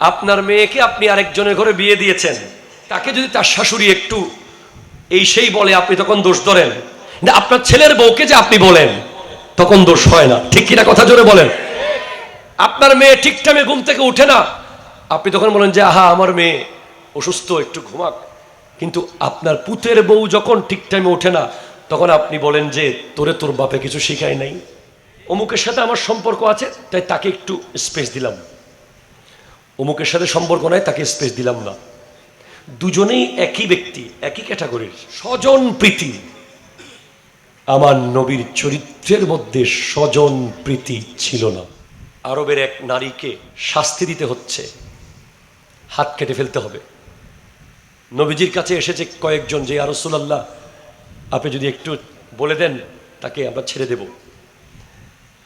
আপনার মেয়েকে আপনি আরেকজনের ঘরে বিয়ে দিয়েছেন। তাকে যদি তার শাশুড়ি একটু এই সেই বলে, আপনি তখন দোষ ধরেন। না আপনার ছেলের বউকে যে আপনি বলেন, তখন দোষ হয় না। ঠিক কিনা কথা জোরে বলেন? আপনার মেয়ে ঠিক টাইমে ঘুম থেকে উঠে না। আপনি তখন বলেন যে, আহা, আমার মেয়ে অসুস্থ, একটু ঘুমাক। কিন্তু আপনার পুতের বউ যখন ঠিক টাইমে ওঠে না, তখন আপনি বলেন যে, তোরে তোর বাপে কিছু শিখায় নাই। অমুকের সাথে আমার সম্পর্ক আছে, তাই তাকে একটু স্পেস দিলাম। অমুকের সাথে সম্পর্ক নাই, তাকে স্পেস দিলাম না। দুজনেই একই ব্যক্তি, একই ক্যাটাগরির স্বজন প্রীতি। আমার নবীর চরিত্রের মধ্যে স্বজন প্রীতি ছিল না। আরবের এক নারীকে শাস্তি দিতে হচ্ছে। হাত কেটে ফেলতে হবে। নবীজির কাছে এসেছে কয়েকজন যে আরসুল্লাহ আপনি যদি একটু বলে দেন, তাকে আমরা ছেড়ে দেব।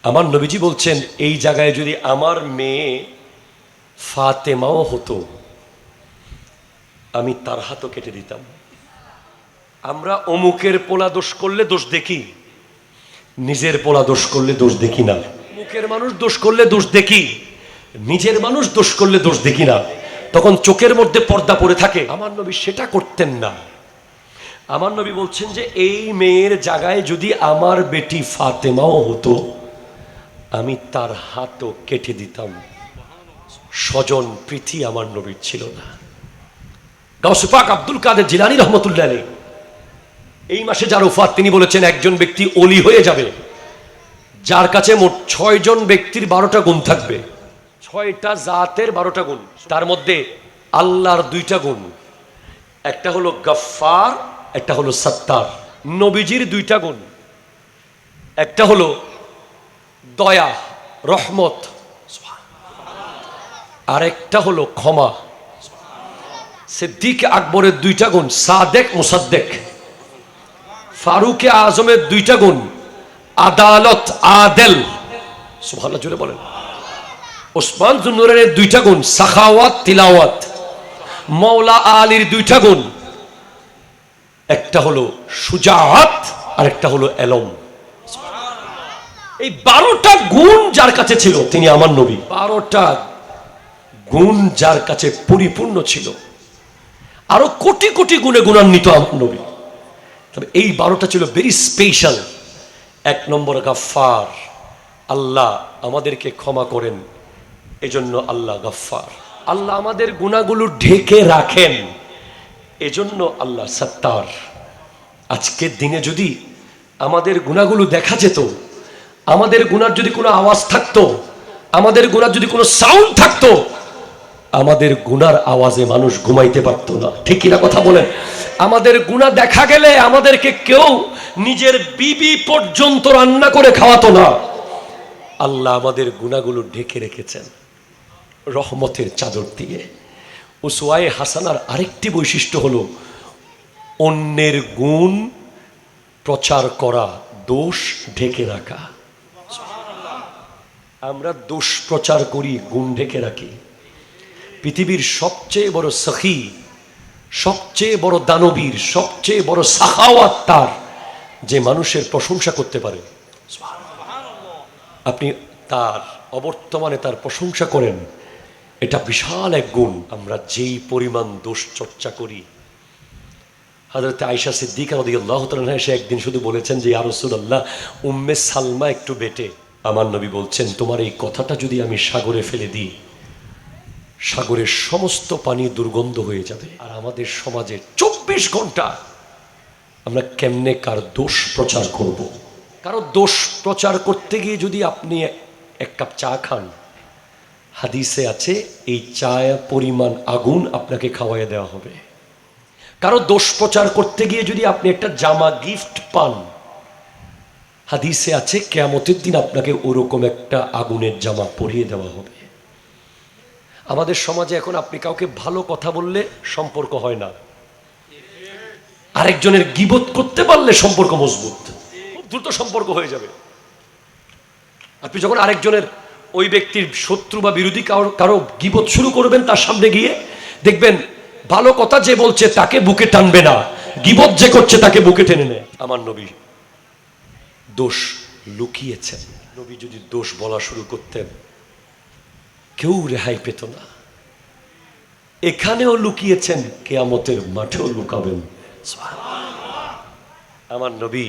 আমার নবীজি বলছেন, এই জায়গায় যদি আমার মেয়ে ফাতেমাও হতো। আমি তার হাতও কেটে দিতাম। আমরা অমুকের পোলা দোষ করলে দোষ দেখি, নিজের পোলা দোষ করলে দোষ দেখি না। অমুকের মানুষ দোষ করলে দোষ দেখি, নিজের মানুষ দোষ করলে দোষ দেখি না। তখন চোখের মধ্যে পর্দা পড়ে থাকে। আমার নবী সেটা করতেন না। আমার নবী বলছেন যে, এই মেয়ের জায়গায় যদি আমার বেটি ফাতেমাও হতো, আমি তার হাতও কেটে দিতাম। স্বজন প্রীতি আমার নবীর ছিল না। গাউসুফাক আব্দুল কাদের জিলানি রহমতুল্লাহ আলী এই মাসে যার উফাত তিনি বলেছেন, একজন ব্যক্তি অলি হয়ে যাবে। যার কাছে মোট ছয়জন ব্যক্তির বারোটা গুণ থাকবে। ছয়টা জাতের বারোটা গুণ। তার মধ্যে আল্লাহর দুইটা গুণ। একটা হলো গফফার, একটা হলো সত্তার। নবীজির দুইটা গুণ। একটা হলো দয়া, রহমত। আরেকটা হলো ক্ষমা। সিদ্দিক আকবরের দুইটা গুণ, সাদেক, মুসাদ্দেক। ফারুকে আজমের দুইটা গুণ, আদালত আদেল। সুভাল্লা জুড়ে বলেন। ওসমান জুনুরের দুইটা গুণ, সাখাওয়াত, তিলাওয়াত। মৌলা আলীর দুইটা গুণ, একটা হলো সুজাহাত আর একটা হলো এলম। এই বারোটা গুণ যার কাছে ছিল, তিনি আমার নবী। বারোটা গুণ যার কাছে পরিপূর্ণ ছিল। আরও কোটি কোটি গুণে গুণান্বিত নবী। তবে এই বারোটা ছিল ভেরি স্পেশাল এক নম্বর গাফার আল্লাহ আমাদেরকে ক্ষমা করেন। এজন্য আল্লাহ গাফার আল্লাহ আমাদের গুণাগুলো ঢেকে রাখেন। এজন্য আল্লাহ সত্তার। আজকের দিনে যদি আমাদের গুণাগুলো দেখা যেত, আমাদের গুণার যদি কোনো আওয়াজ থাকতো, আমাদের গুণার যদি কোনো সাউন্ড থাকতো আমাদের গুনার আওয়াজে মানুষ ঘুমাইতে পারত না। ঠিক কিনা কথা বলেন? আমাদের গুণা দেখা গেলে আমাদেরকে কেউ নিজের বিবি পর্যন্ত রান্না করে খাওয়াতো না। আল্লাহ আমাদের গুণাগুলো ঢেকে রেখেছেন রহমতের চাদর দিয়ে। উসুয়ায়ে হাসানার আরেকটি বৈশিষ্ট্য হলো, অন্যের গুণ প্রচার করা, দোষ ঢেকে রাখা। আমরা দোষ প্রচার করি, গুণ ঢেকে রাখি। পৃথিবীর সবচেয়ে বড় সখী সবচেয়ে বড় দানবীর সবচেয়ে বড় সাহাওয়াত তার যে মানুষের প্রশংসা করতে পারে। আপনি তার অবর্তমানে তার প্রশংসা করেন এটা বিশাল এক গুণ। আমরা যেই পরিমাণ দোষ চর্চা করি। হাজরত আয়সা সিদ্দিকা আল্লাহ এসে একদিন শুধু বলেছেন যে আরসুল্লাহ উম্মে সালমা একটু বেটে। আমার নবী বলছেন তোমার এই কথাটা যদি আমি সাগরে ফেলে দিই সাগরের সমস্ত পানি দুর্গন্ধ হয়ে যাবে আর আমাদের সমাজে চব্বিশ ঘণ্টা আমরা কেমনে কার দোষ প্রচার করব। কারও দোষ প্রচার করতে গিয়ে যদি আপনি এক কাপ চা খান, হাদিসে আছে, এই চায় পরিমাণ আগুন আপনাকে খাওয়াইয়া দেওয়া হবে কারও দোষ প্রচার করতে গিয়ে যদি আপনি একটা জামা গিফট পান, হাদিসে আছে, কেয়ামতের দিন আপনাকে ওরকম একটা আগুনের জামা পরিয়ে দেওয়া হবে আমাদের সমাজে এখন আপনি কাউকে ভালো কথা বললে সম্পর্ক হয় না। আরেকজনের গিবত করতে পারলে সম্পর্ক মজবুত। খুব দ্রুত সম্পর্ক হয়ে যাবে। আপনি যখন আরেকজনের ওই ব্যক্তির শত্রু বা বিরোধী কারও কারও গিবত শুরু করবেন তার সামনে গিয়ে দেখবেন, ভালো কথা যে বলছে তাকে বুকে টানবে না। গিবত যে করছে তাকে বুকে টেনে নেয়। আমার নবী দোষ লুকিয়েছেন। নবী যদি দোষ বলা শুরু করতেন কেউ রেহাই পেত না। এখানেও লুকিয়েছেন কেয়ামতের মাঠেও লুকাবেন। আমার নবী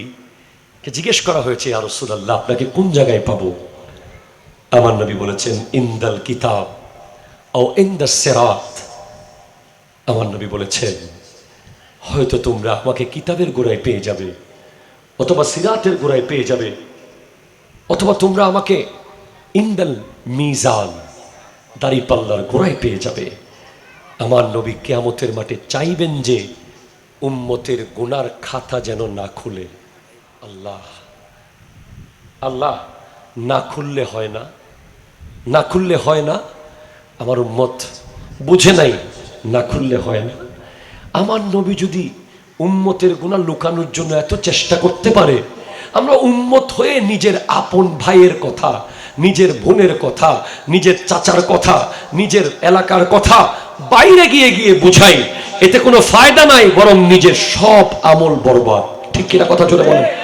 কে জিজ্ঞেস করা হয়েছে আর রসুল্লাহ আপনাকে কোন জায়গায় পাবো? আমার নবী বলেছেন, ইন্দাল কিতাব ও ইন্দা সেরাত। আমার নবী বলেছেন, হয়তো তোমরা আমাকে কিতাবের গোড়ায় পেয়ে যাবে, অথবা সিরাতের গোড়ায় পেয়ে যাবে, অথবা তোমরা আমাকে ইন্দাল মিজান দাড়িপাল্লার গোড়ায় পেয়ে যাবে। আমার নবী কেয়ামতের মাঠে চাইবেন যে উম্মতের গুনার খাতা যেন না খুলে। আল্লাহ আল্লাহ, না খুললে হয় না। না খুললে হয় না। আমার উম্মত বুঝে নাই, না খুললে হয় না। আমার নবী যদি উম্মতের গুণা লুকানোর জন্য এত চেষ্টা করতে পারে, আমরা উম্মত হয়ে নিজের আপন ভাইয়ের কথা নিজের বোনের কথা, নিজের চাচার কথা, নিজের এলাকার কথা বাইরে গিয়ে গিয়ে বুঝাই। এতে কোনো ফায়দা নাই, বরং নিজের সব আমল বরবাদ। ঠিক কিনা কথা চলে বলেন?